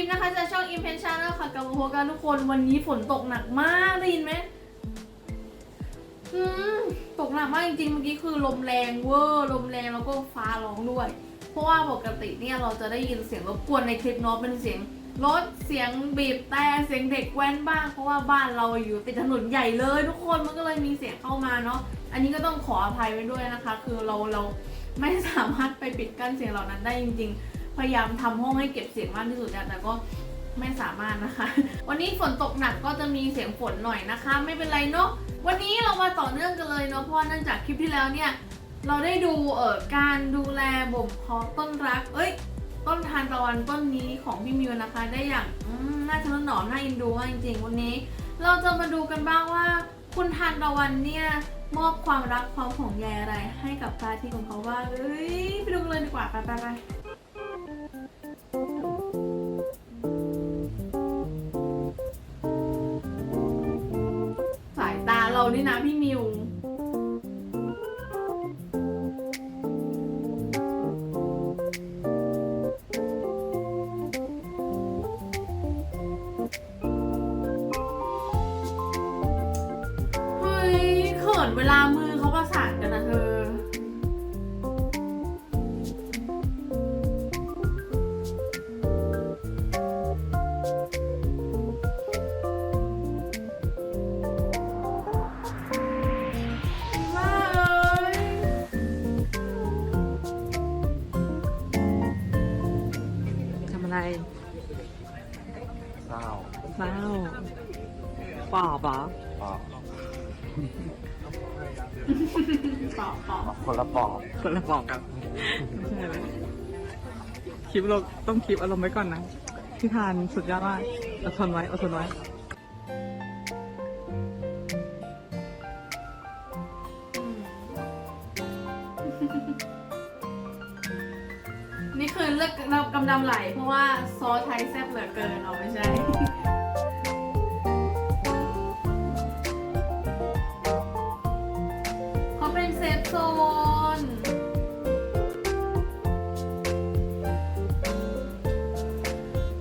อิมนะคะจากช่องอิมเพนชั่นค่ะกับโฮกันทุกคนวันนี้ฝนตกหนักมากได้ยินไหมอืมตกหนักมากจริงๆเมื่อกี้คือลมแรงเวอร์ลมแรงแล้วก็ฟ้าร้องด้วย เพราะว่าปกติเนี่ยเราจะได้ยินเสียงรบกวนในคลิปเนาะเป็นเสียงรถเสียงบีบแต่เสียงเด็กแว้นบ้าง เพราะว่าบ้านเราอยู่ติดถนนใหญ่เลย ทุกคนมันก็เลยมีเสียงเข้ามาเนาะอันนี้ก็ต้องขออภัยไว้ด้วยนะคะ คือเราเราไม่สามารถไปปิดกั้นเสียงเหล่านั้นได้จริง ๆ พยายามทำห้องให้เก็บเสียงมากที่สุดแต่ก็ไม่สามารถนะคะ วันนี้ฝนตกหนักก็จะมีเสียงฝนหน่อยนะคะ ไม่เป็นไรเนาะวันนี้เรามาต่อเนื่องกันเลยเนาะเพราะว่าเนื่องจากคลิปที่แล้วเนี่ยเราได้ดูเอ่อการดูแลบ่มเพาะต้นรัก เอ้ย ต้นทานตะวันต้นนี้ของพี่มิวนะคะ ได้อย่างน่าจะหนอมน่าอินดูมากจริงๆวันนี้ เราจะมาดูกันบ้างว่า คุณทานตะวันเนี่ยมอบความรักความห่วงใยอะไรให้กับพระอาที่ของเขาบ้าเอ้ยไปดูกันเลยดีกว่าไปไปไป เรานี่นะพี่ อะไรเศร้าเศร้าปอบเหรอปอบตอบตอบคนละปอบคนละปอบกันไม่ใช่เลยคลิปเราต้องคลิปอารมณ์ไว้ก่อนนะที่ทานสุดยอดมากอดทนไว้อดทนไว้ อกเรากำดำไหลเพราะว่าซอสไทยแซ่บเหลือเกินเอาไม่ใช่ เขาเป็นเซฟโซน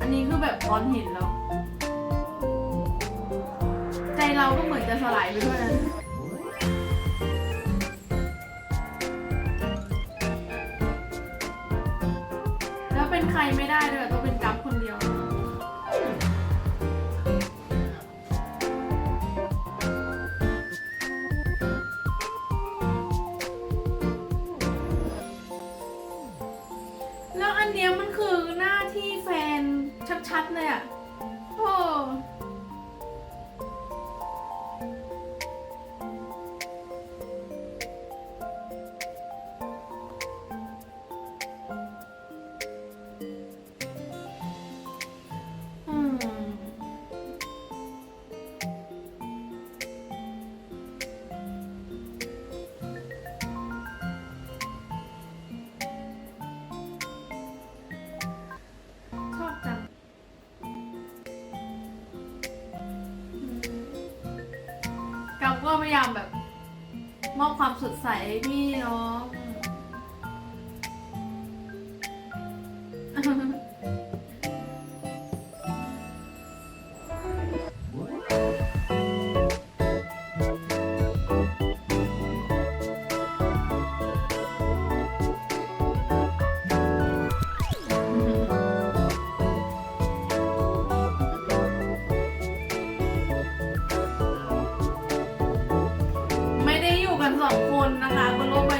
อันนี้คือแบบตอนเห็นแล้ว ใจเราก็เหมือนจะสลายไปด้วยนะ ชั พยายามแบบ มอบความสดใสให้พี่เนาะ กันสองคนนะคะบนโลกใบ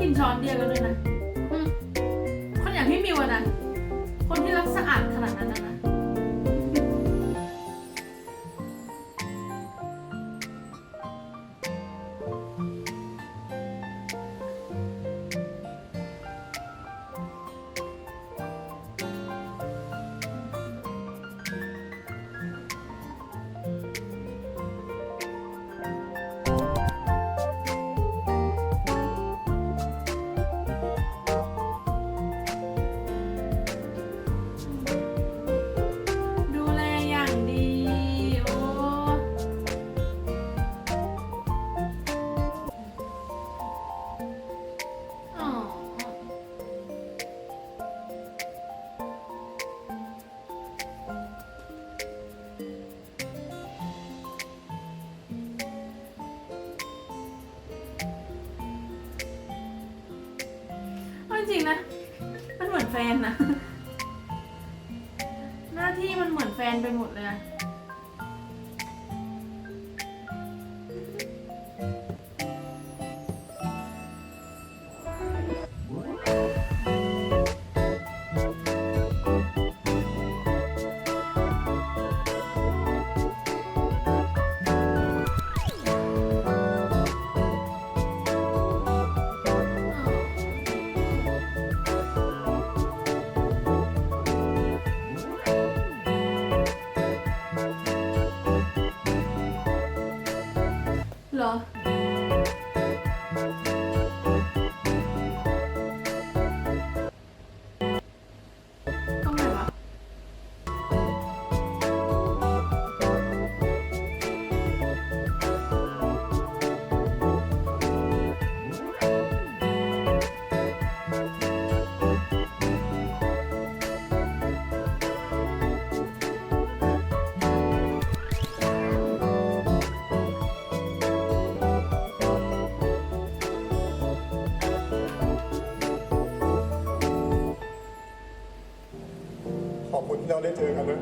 กินช้อนเดียวกันด้วยนะอืมคนอย่างพี่มิวอะนะ คนที่รักสะอาดขนาดนั้นนะ นเหมือนแฟนนะ หน้าที่มันเหมือนแฟนไปหมดเลยอะ เเราได้เจอกันนะ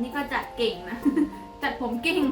นี่ก็จัดเก่งนะ จัดผมเก่ง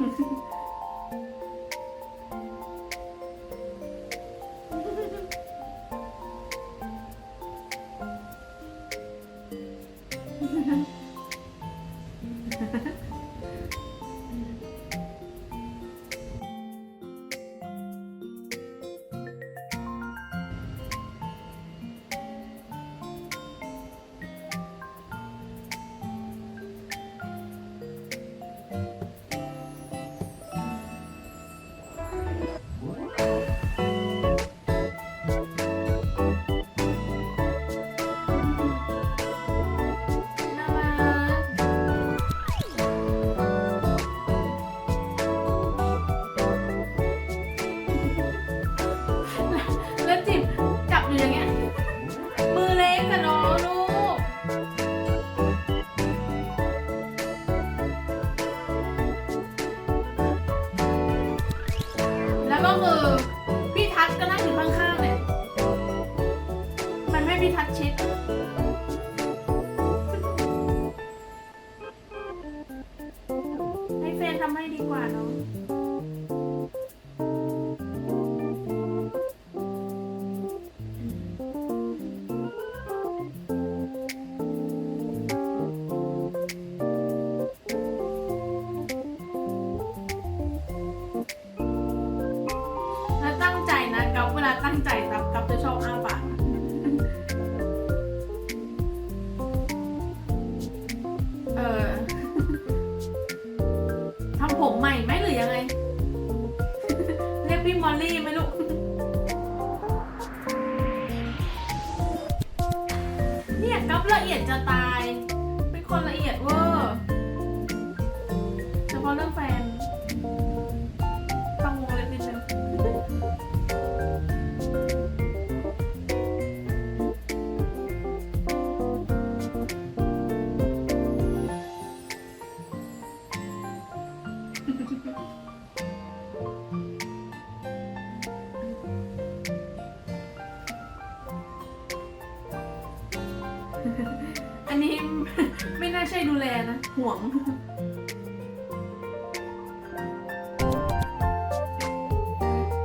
็คือ พี่ทัศก็นั่งอยู่ข้างๆเนี่ยมันไม่พี่ทัศชิด ห่วง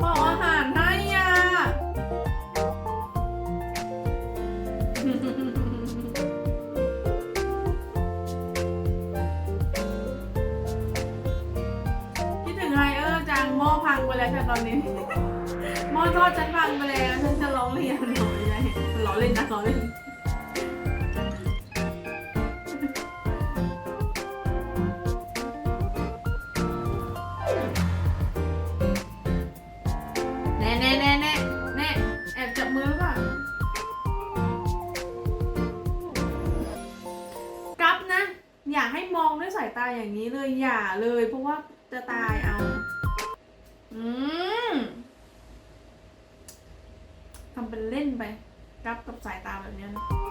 บอกอาหารให้อะคิดถึงไฮเออร์จังหม้อพังไปแล้วค่ะตอนนี้หม้อทอดฉันพังไปแล้วฉันจะร้องเรียนหน่อยไงล้อเล่นนะล้อเล่น จะตายเอา อืมทำเป็นเล่นไป กับกับสายตาแบบนี้นะ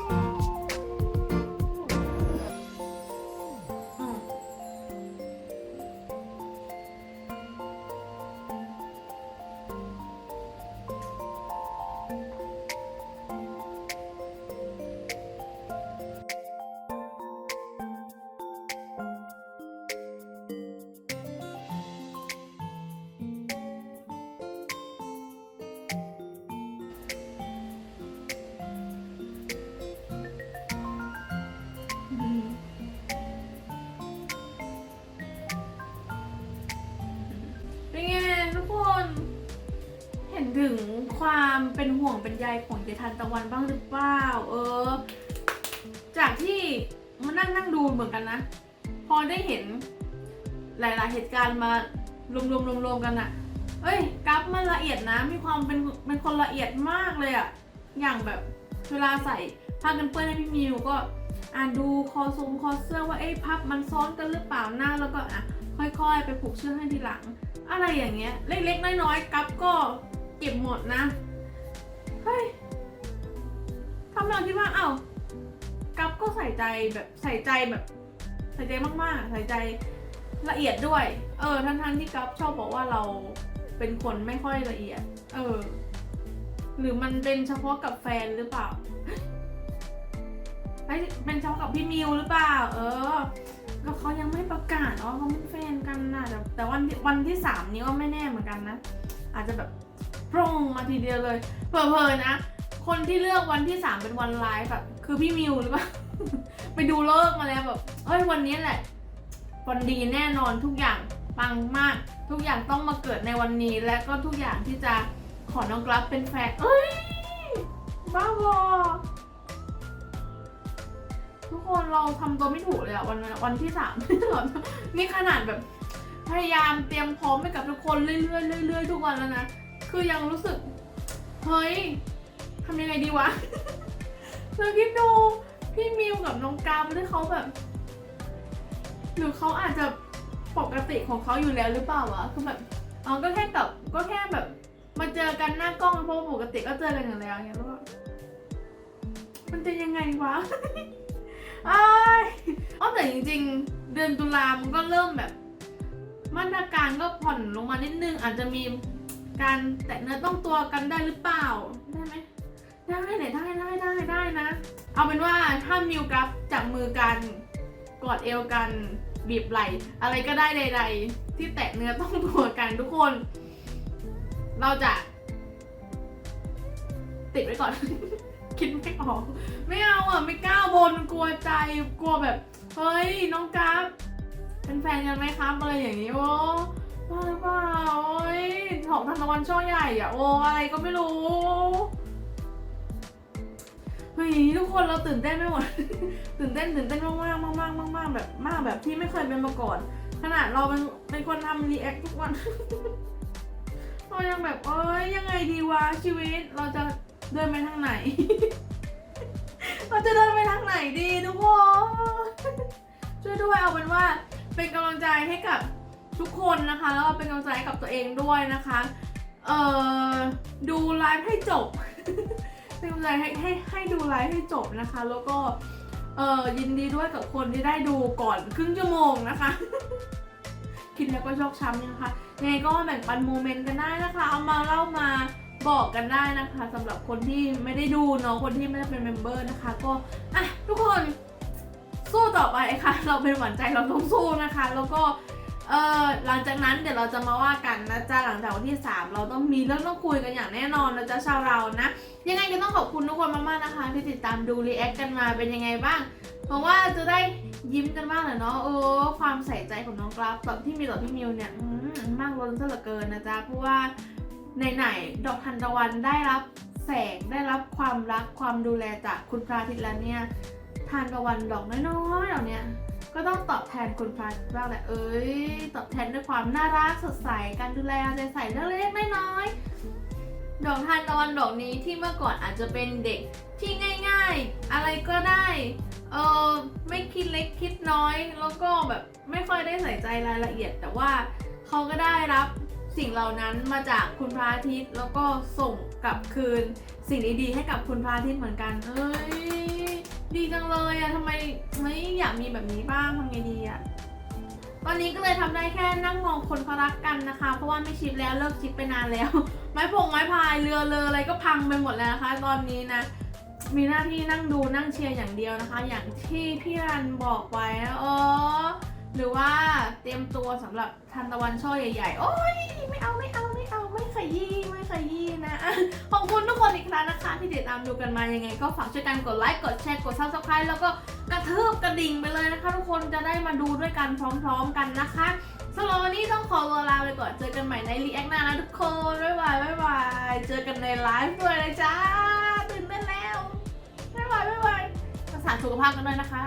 ถึงความเป็นห่วงเป็นใยของเจทันตะวันบ้างหรือเปล่า เออ จากที่มานั่งนั่งดูเหมือนกันนะ พอได้เห็นหลาย ๆ เหตุการณ์มารวมๆรวมๆกันอะเอ้ยกราฟมันละเอียดนะ มีความเป็นเป็นคนละเอียดมากเลยอะอย่างแบบเวลาใส่ผ้ากันเปื้อนให้พี่มิวก็อ่านดูคอทรงคอเสื้อว่าเอ้ยพับมันซ้อนกันหรือเปล่าหน้าแล้วก็อะค่อยๆ ไปผูกเชือกให้ทีหลัง อะไรอย่างเงี้ย เล็กๆน้อยๆกัฟก็เก็บหมดนะ เฮ้ยทำให้เราคิดว่า เอ้ากัฟก็ใส่ใจแบบใส่ใจแบบ ใส่ใจมากๆ ใส่ใจละเอียดด้วย เออ ทั้งๆที่กัฟชอบบอกว่าเราเป็นคนไม่ค่อยละเอียด เออ หรือมันเป็นเฉพาะกับแฟนหรือเปล่าเฮ้เป็นเฉพาะกับพี่มิวหรือเปล่า เออก็เขายังไม่ประกาศว่าเขาเป็นแฟนกันนะแต่แต่วันวันที่สามนี้ก็ไม่แน่เหมือนกันนะ อาจจะแบบ ปร่งมาทีเดียวเลยเผลอๆนะ คนที่เลือกวันที่สามเป็นวันไลฟ์แบบคือพี่มิวหรือเปล่า ไปดูเลิกมาแล้วแบบเอ้ยวันนี้แหละวันดีแน่นอนทุกอย่างปังมาก ทุกอย่างต้องมาเกิดในวันนี้ และก็ทุกอย่างที่จะขอน้องกลับเป็นแฟนเอ้ยบ้าบอทุกคนเราทำตัวไม่ถูกเลยอะวันวันที่สามนี่ขนาดแบบพยายามเตรียมพร้อมไปกับทุกคนเรื่อยๆเรื่อยๆทุกวันแล้วนะ คือยังรู้สึก เฮ้ยทำยังไงดีวะ เราคิดดูพี่มิวกับน้องกาวที่เขาแบบ หรือเขาอาจจะปกติของเขาอยู่แล้วหรือเปล่าวะ คือแบบอ๋อก็แค่กับก็แค่แบบ มาเจอกันหน้ากล้องเพราะว่าปกติก็เจอกันอยู่แล้วอย่างเงี้ยแล้วแบบมันจะยังไงวะอ้ายอ๋อแต่จริง ๆ เดือนตุลามันก็เริ่มแบบ มาตรการก็ผ่อนลงมานิดนึงอาจจะมี การแตะเนื้อต้องตัวกันได้หรือเปล่า ได้ไหมได้เนี่ยได้ได้ได้ได้นะ เอาเป็นว่าถ้ามิวกับจับมือกันกอดเอวกันบีบไหลอะไรก็ได้ใด ๆ ที่แตะเนื้อต้องตัวกันทุกคน เราจะ ติดไว้ก่อน คิดไม่ออก ไม่เอาอะไม่กล้าบนกลัวใจกลัวแบบ เฮ้ยน้องกราฟเป็นแฟนกันไหมครับอะไรอย่างนี้โอ้บ้าหรือเปล่าโอ้ย ของธนวันช่อใหญ่อะโอ้อะไรก็ไม่รู้เฮ้ยทุกคนเราตื่นเต้นไม่หมด ตื่นเต้นตื่นเต้นมากมากมากมากมากมากแบบมากแบบที่ไม่เคยเป็นมาก่อน ขนาดเราเป็นเป็นคนทำรีแอคทุกวันเรายังแบบเอ้ยยังไงดีวะชีวิต เราจะเดินไปทางไหน เราจะเดินไปทางไหนดีทุกคนช่วยด้วยเอาเป็นว่าเป็นกำลังใจให้กับ ทุกคนนะคะ แล้วก็เป็นกำลังใจกับตัวเองด้วยนะคะ เอ่อ ดูไลฟ์ให้จบ เป็นกำลังใจให้ให้ให้ดูไลฟ์ให้จบนะคะ แล้วก็ เอ่อ ยินดีด้วยกับคนที่ได้ดูก่อนครึ่งชั่วโมงนะคะ คิดแล้วก็ชอกช้ำนะคะยังไงก็แบ่งปันโมเมนต์กันได้นะคะ เอามาเล่ามาบอกกันได้นะคะสำหรับคนที่ไม่ได้ดูเนาะคนที่ไม่ได้เป็นเมมเบอร์นะคะ ก็อะทุกคนสู้ต่อไปค่ะ เราเป็นหวานใจเราต้องสู้นะคะ แล้วก็ เออหลังจากนั้นเดี๋ยวเราจะมาว่ากันนะจ๊ะหลังจากวันที่ 3 เราต้องมีเรื่องต้องคุยกันอย่างแน่นอนนะจ๊ะชาวเรานะ ยังไงก็ต้องขอบคุณทุกคนมากๆนะคะ ที่ติดตามดูรีแอคกันมาเป็นยังไงบ้างหวังว่าจะได้ยิ้มกันบ้างแหละเนาะเออความใส่ใจของน้องกราฟแบบที่มีต่อพี่มิวเนี่ยมากล้นซะเหลือเกินนะจ๊ะเพราะว่าไหนๆดอกทันตะวันได้รับแสงได้รับความรักความดูแลจากคุณพระอาทิตย์แล้วเนี่ยทานตะวันดอกน้อยๆเหล่าเนี้ย ก็ต้องตอบแทนคุณพระอาทิตย์บ้างแหละเอ้ย ตอบแทนด้วยความน่ารักสดใส การดูแลเอาใจใส่เรื่องเล็กๆน้อยๆ ดอกทานตะวันดอกนี้ที่เมื่อก่อนอาจจะเป็นเด็กที่ง่าย ๆ อะไรก็ได้ เออไม่คิดเล็กคิดน้อย แล้วก็แบบไม่ค่อยได้ใส่ใจรายละเอียด แต่ว่าเขาก็ได้รับสิ่งเหล่านั้นมาจากคุณพระอาทิตย์แล้วก็ส่งกลับคืน สิ่งดีๆให้กับคุณพระอาทิตย์เหมือนกัน เอ้ย ดีจังเลยอะทำไมไม่อยากมีแบบนี้บ้างทำไงดีอะตอนนี้ก็เลยทำได้แค่นั่งมองคนเขารักกันนะคะ เพราะว่าไม่ชิปแล้วเลิกชิปไปนานแล้ว ไม้พงไม้พายเรือเลออะไรก็พังไปหมดแล้วนะคะ ตอนนี้นะมีหน้าที่นั่งดูนั่งเชียร์อย่างเดียวนะคะ อย่างที่พี่รันบอกไว้นะเออ หรือว่าเตรียมตัวสำหรับทันตะวันช่อใหญ่ๆ โอ้ยไม่เอาไม่เอาไม่เอาไม่ขยี้ไม่ขยี้นะ ขอบคุณทุกคนอีกครั้งนะคะ ที่ติดตามดูกันมายังไง ก็ฝากช่วยกันกดไลค์กดแชร์กด subscribe แล้วก็กระทืบกระดิ่งไปเลยนะคะ ทุกคนจะได้มาดูด้วยกันพร้อม ๆ กันนะคะสำหรับวันนี้ต้องขอตัวลาไปก่อนเจอกันใหม่ในรีแอคหน้านะทุกคนบ๊ายบายบ๊ายบายเจอกันในไลฟ์ด้วยนะจ๊ะตื่นเต้นแล้วบ๊ายบายบ๊ายบายรักษาสุขภาพกันด้วยนะคะ